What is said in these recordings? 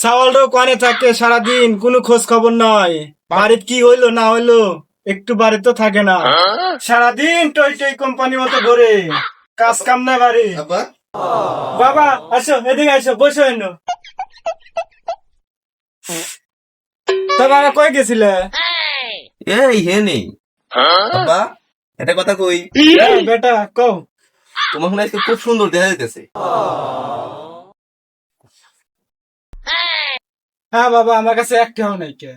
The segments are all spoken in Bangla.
সাওয়ালটাও কানে থাকে সারাদিন কোনো খোঁজ খবর নাই। বাড়িতে কি হইল না হইল একটু বাড়িতে তো থাকে না। সারাদিন টই টই কোম্পানি মতো ঘুরে। কাজ কাম না বাড়ি। বাবা আসো এদিকে আসো বসো এনো। তো বাবা কই গেছিলে? এই হে নেই আব্বা একটা কথা কই? বেটা কও। তোমার মনে হয় আজকে খুব সুন্দর দেখা যাইতেছে। হ্যাঁ বাবা আমার কাছে একটাও নাই কে।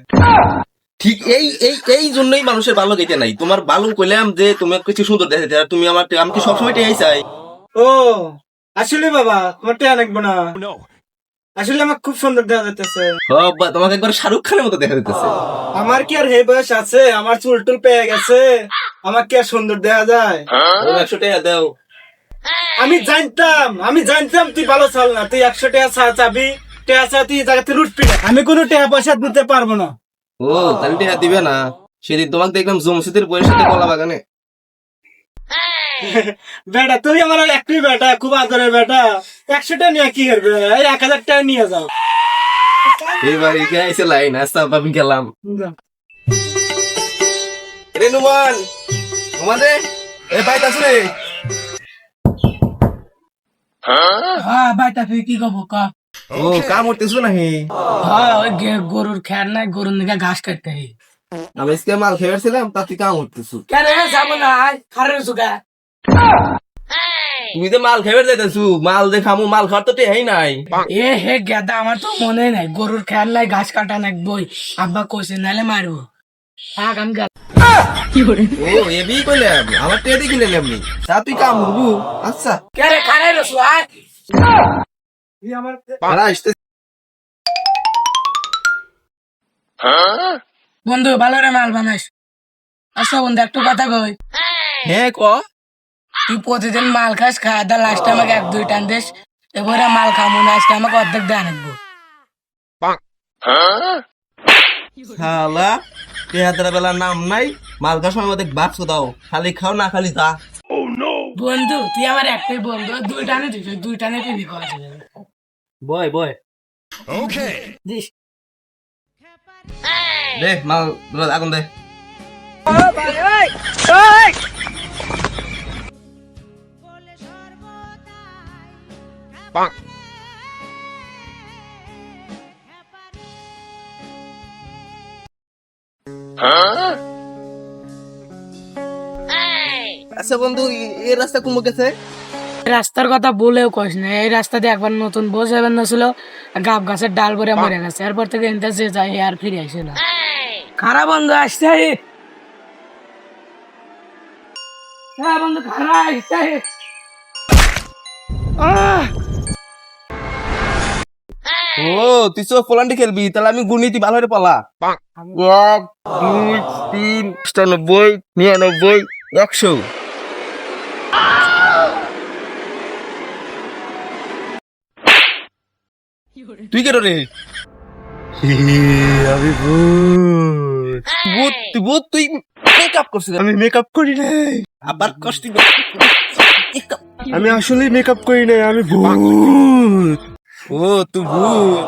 ঠিক এই এই এই জন্যই মানুষের ভালো গেতে নাই। তোমার ভালো কইলাম যে তুমি কিছু সুন্দর দেখা যাচ্ছে আর তুমি আমার আমি কি সবসময় টেয়াই চাই? ও আসলে বাবা তোমার টেয়া লাগবে না। আসলে আমার খুব সুন্দর দেখা যাইতেছে। ও আব্বা তোমাকে একবার শাহরুখ খানের মতো দেখা যাইতেছে। আমার কি আর হে বয়স আছে? আমার চুল টুল পেয়ে গেছে। আমার কি আর সুন্দর দেখা যায়? একশো টাকা দাও। আমি জানতাম আমি জানতাম তুই ভালো চাল না। তুই একশো টাকা চা চাবি। আমি কোনো টাকা পয়সা দিতে পারব না। ও তাহলে টাকা দিবে না। সেদিন তোমাকে দেখলাম জমশিদের বইয়ের সাথে কলা বাগানে। বেটা তুই আমার একটি বেটা খুব আদরের বেটা। একশো টাকা নিয়ে কি করবে? এক হাজার টাকা নিয়ে যাও। এইবার এখানে আইসে লাইন আস্তে আমি গেলাম। রে নুমান নুমান এ বাইত আছে রে হ্যাঁ বাইটা তুই কি কব ক। ও কাম করতেছো নাকি? হ্যাঁ ওই গে- গরুর খ্যার নাই গরুর নিকে ঘাস কাটতে হয়। আমি আজকে মাল খেয়েছিলাম তা তুই কাম করতেছো। কেন হে যাব না আয় খারে সুগা তুমি তো মাল খেয়ে যাইতেছু মাল দে খামু মাল খাওয়ার তো টেহাই নাই। এ হে গেদা আমার তো মনে নাই গরুর খ্যার নাই ঘাস কাটা নাই বই। আব্বা কইছে নালে মারবো। থাক আমি গেলাম। ও এবি কইলাম আমার টেডি কিনে এমনি তা তুই কাম করবু। আচ্ছা। কে রে খারে রসু আয়। বন্ধু ভালো রে মাল বানাইস। আচ্ছা বন্ধু একটু কথা কই। হ্যাঁ ক? তুই প্রতিদিন মাল খাস দা লাস্টে আমাকে এক দুই টান দিস। এবারে মাল খামো না আজকে আমাকে অর্ধেক আনব। শালা বেলা নাম নাই মাল খাওয়ার সময় আমাদের বাপস দাও খালি খাও না খালি তা বন্ধু তুই আমার একটাই বন্ধু দুই টানে দিস দুই টানে তুই বিকজ? Boy boy. দিস। দে মাল আগুন দে। আচ্ছা বন্ধু এ- এই রাস্তা কুমো গেছে রাস্তার কথা বলেও কইস না, এই রাস্তা দিয়ে একবার নতুন বস যাবেন না ছিল, গাব গাছের ডাল ভরে মরে গেছে। এরপর থেকে এনতে যে যায় আর ফিরে আসে না। খারাপ বন্ধু, আসছে। হ্যাঁ বন্ধু খারাপ ও, তুই তো পোলান্ডি খেলবি, তাহলে আমি গুণিতি ভালো করে পালা। এক, দুই, তিন অষ্টানব্বই নিরানব্বই, একশো। তুই কেন রে? আমি ভূত। বুত তুই মেকআপ করছিস। আমি মেকআপ করি নাই। আবার কষ্ট আমি আসলে মেকআপ করি নাই আমি ভূত। ও তুই ভূত।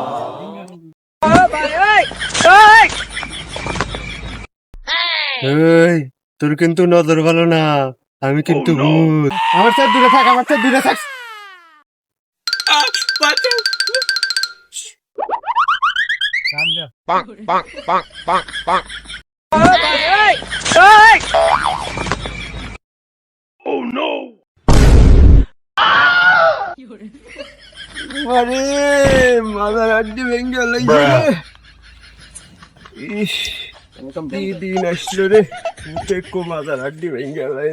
তোর কিন্তু নজর ভালো না আমি কিন্তু ভূত। আমার সাথে দূরে থাক আমার সাথে দূরে থাক। আরে মাথার আড্ডি ভেঙে লাগছে ইস কি দিন আসলো রে? মুখে কো মাথার আড্ডি ভেঙে রে